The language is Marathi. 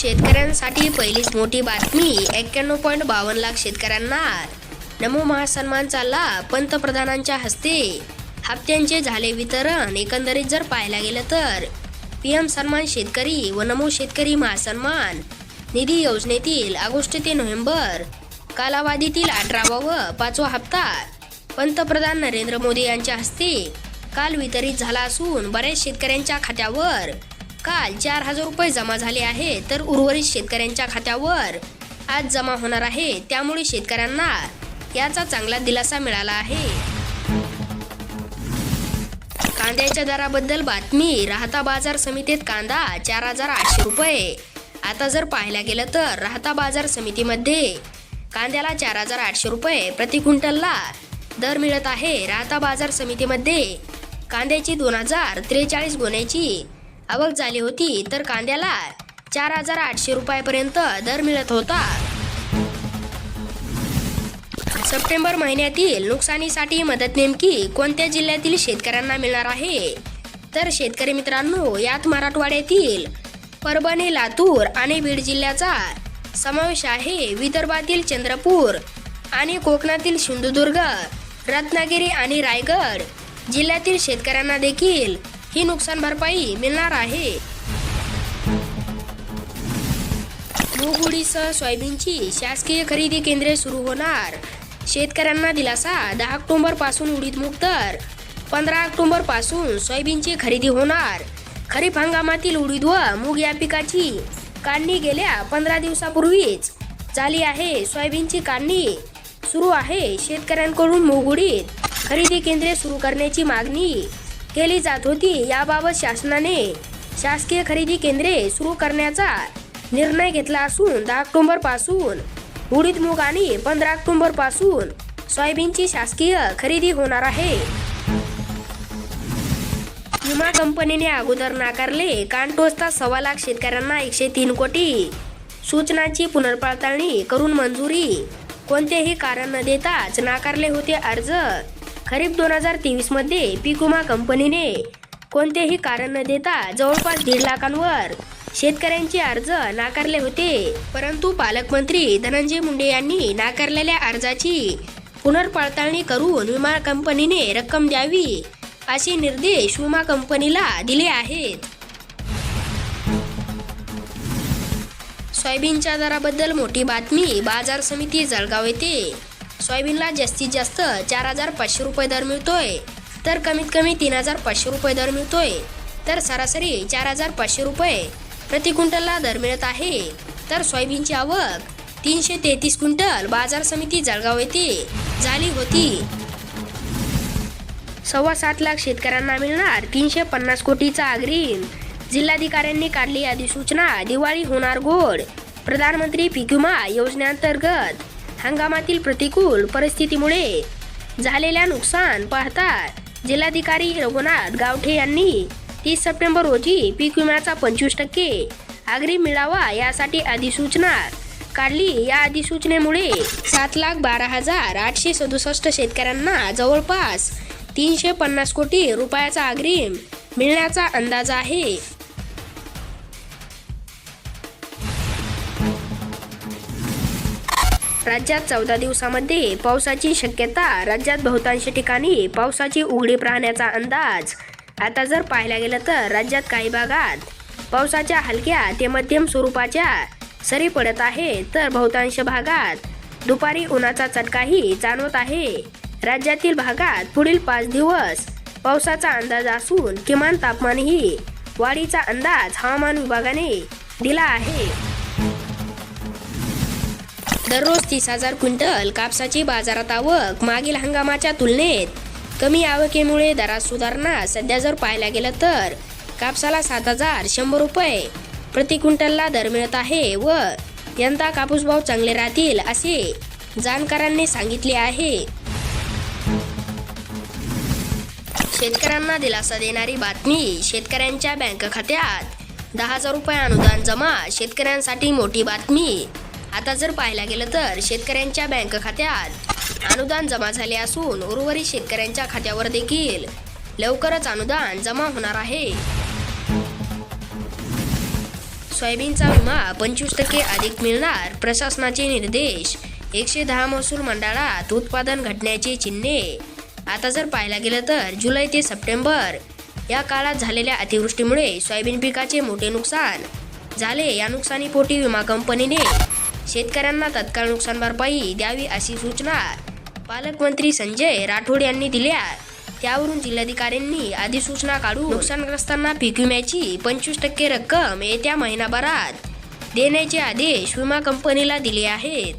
शेतकऱ्यांसाठी पहिलीच मोठी बातमी एक्क्याण्णव पॉईंट बावन्न लाख शेतकऱ्यांना नमो महासन्मानचा लाभ पंतप्रधानांच्या हस्ते. हप्त्यांचे झाले वितरण एकंदरीत जर पाहायला गेलं तर. पी एम सन्मान शेतकरी व नमो शेतकरी महासन्मान. निधी योजनेतील ऑगस्ट ते नोव्हेंबर कालावधीतील अठरावा व पाचवा हप्ता. पंतप्रधान नरेंद्र मोदी यांच्या हस्ते काल वितरित झाला असून बऱ्याच शेतकऱ्यांच्या खात्यावर काल चार हजार रुपये जमा झाले आहे तर उर्वरित शेतकऱ्यांच्या खात्यावर आज जमा होणार आहे. त्यामुळे शेतकऱ्यांना याचा चांगला दिलासा मिळाला आहे. कांद्याच्या दराबद्दल बातमी. राहता बाजार समितीत कांदा चार हजार आठशे रुपये. आता जर पाहायला गेलं तर राहता बाजार समितीमध्ये कांद्याला चार हजार आठशे रुपये प्रति क्विंटलला दर मिळत आहे. राहता बाजार समितीमध्ये कांद्याची दोन हजार त्रेचाळीस गुन्ह्याची आवक झाली होती तर कांद्याला चार हजार आठशे रुपयापर्यंत दर मिळत होता. सप्टेंबर महिन्यातील नुकसानीसाठी मदत नेमकी कोणत्या जिल्ह्यातील शेतकऱ्यांना मिळणार आहे? तर शेतकरी मित्रांनो यात मराठवाड्यातील परभणी लातूर आणि बीड जिल्ह्याचा समावेश आहे. विदर्भातील चंद्रपूर आणि कोकणातील सिंधुदुर्ग रत्नागिरी आणि रायगड जिल्ह्यातील शेतकऱ्यांना देखील ही नुकसान भरपाई मिळणार आहे मूग उडीसह सोयाबीनची शासकीय खरेदी केंद्रे सुरू होणार शेतकऱ्यांना दिलासा दहा ऑक्टोबरपासून उडीद मूग तर पंधरा ऑक्टोबरपासून सोयाबीनची खरेदी होणार खरीप हंगामातील उडीद व मूग या पिकाची काढणी गेल्या पंधरा दिवसापूर्वीच झाली आहे सोयाबीनची काढणी सुरू आहे शेतकऱ्यांकडून मूग उडीद खरेदी केंद्रे सुरू करण्याची मागणी केली जात होती. याबाबत शासनाने शासकीय खरेदी केंद्रे सुरू करण्याचा निर्णय घेतला असून दहा ऑक्टोबरपासून उडीद मूग आणि पंधरा ऑक्टोबरपासून सोयाबीनची शासकीय खरेदी होणार आहे. विमा कंपनीने अगोदर नाकारले कानटोचता सव्वा लाख शेतकऱ्यांना एकशे तीन कोटी सूचनांची पुनर्पडताळणी करून मंजुरी. कोणतेही कारण न देताच नाकारले होते अर्ज. खरीप दोन हजार तेवीसमध्ये पीक विमा कंपनीने कोणतेही कारण न देता जवळपास दीड लाखांवर शेतकऱ्यांचे अर्ज नाकारले होते. परंतु पालकमंत्री धनंजय मुंडे यांनी नाकारलेल्या अर्जाची पुनर्पडताळणी करून विमा कंपनीने रक्कम द्यावी असे निर्देश विमा कंपनीला दिले आहेत. सोयाबीनच्या दराबद्दल मोठी बातमी बाजार समिती जळगाव येथे. सोयाबीनला जास्तीत जास्त चार हजार पाचशे रुपये दर मिळतोय. तर कमीत कमी तीन हजार पाचशे रुपये दर मिळतोय. तर सरासरी चार हजार पाचशे रुपये प्रति क्विंटलला दर मिळत आहे. तर सोयाबीनची आवक तीनशे तेहतीस क्विंटल बाजार समिती जळगाव येथे झाली होती. सव्वा सात लाख शेतकऱ्यांना मिळणार तीनशे पन्नास कोटीचा अग्रिम. जिल्हाधिकाऱ्यांनी काढली अधिसूचना दिवाळी होणार गोड. प्रधानमंत्री पीक विमा योजनेअंतर्गत हंगामातील प्रतिकूल परिस्थितीमुळे झालेल्या नुकसान पाहता जिल्हाधिकारी रघुनाथ गावठे यांनी तीस सप्टेंबर रोजी पीक विम्याचा पंचवीस टक्के अग्रिम मिळावा यासाठी अधिसूचना काढली. या अधिसूचनेमुळे सात लाख बारा हजार आठशे सदुसष्ट शेतकऱ्यांना जवळपास तीनशे पन्नास कोटी रुपयाचा अग्रिम मिळण्याचा अंदाज आहे. राज्यात चौदा दिवसामध्ये पावसाची शक्यता राज्यात बहुतांश ठिकाणी पावसाची उघडीप राहण्याचा अंदाज. आता जर पाहायला गेलं तर राज्यात काही भागात पावसाच्या हलक्या ते मध्यम स्वरूपाच्या सरी पडत आहे तर बहुतांश भागात दुपारी उन्हाचा चटकाही जाणवत आहे. राज्यातील भागात पुढील पाच दिवस पावसाचा अंदाज असून किमान तापमानही वाढीचा अंदाज हवामान विभागाने दिला आहे. दररोज तीस हजार क्विंटल कापसाची बाजारात आवक मागील हंगामाच्या तुलनेत कमी आवकेमुळे दरात सुधारणा सध्या जर पाहायला गेलं तर कापसाला सात हजार शंभर रुपये प्रति क्विंटलला दर मिळत आहे व यंदा कापूस भाव चांगले राहतील असे जाणकारांनी सांगितले आहे. शेतकऱ्यांना दिलासा देणारी बातमी शेतकऱ्यांच्या बँक खात्यात. दहा हजार रुपये अनुदान जमा शेतकऱ्यांसाठी मोठी बातमी. आता जर पाहायला गेलं तर शेतकऱ्यांच्या बँक खात्यात अनुदान जमा झाले असून उर्वरित शेतकऱ्यांच्या खात्यावर देखील लवकरच अनुदान जमा होणार आहे. सोयाबीनचा विमा पंचवीस टक्के अधिक मिळणार प्रशासनाचे निर्देश. एकशे दहा महसूल मंडळात उत्पादन घटण्याची चिन्हे. आता जर पाहायला गेलं तर जुलै ते सप्टेंबर या काळात झालेल्या अतिवृष्टीमुळे सोयाबीन पिकाचे मोठे नुकसान झाले. या नुकसानीपोटी विमा कंपनीने शेतकऱ्यांना तत्काळ नुकसान भरपाई द्यावी अशी सूचना पालकमंत्री संजय राठोड यांनी दिल्या त्यावरून जिल्हाधिकाऱ्यांनी अधिसूचना काढून नुकसानग्रस्तांना पीक विम्याची पंचवीस टक्के रक्कम येत्या महिनाभरात देण्याचे आदेश विमा कंपनीला दिले आहेत.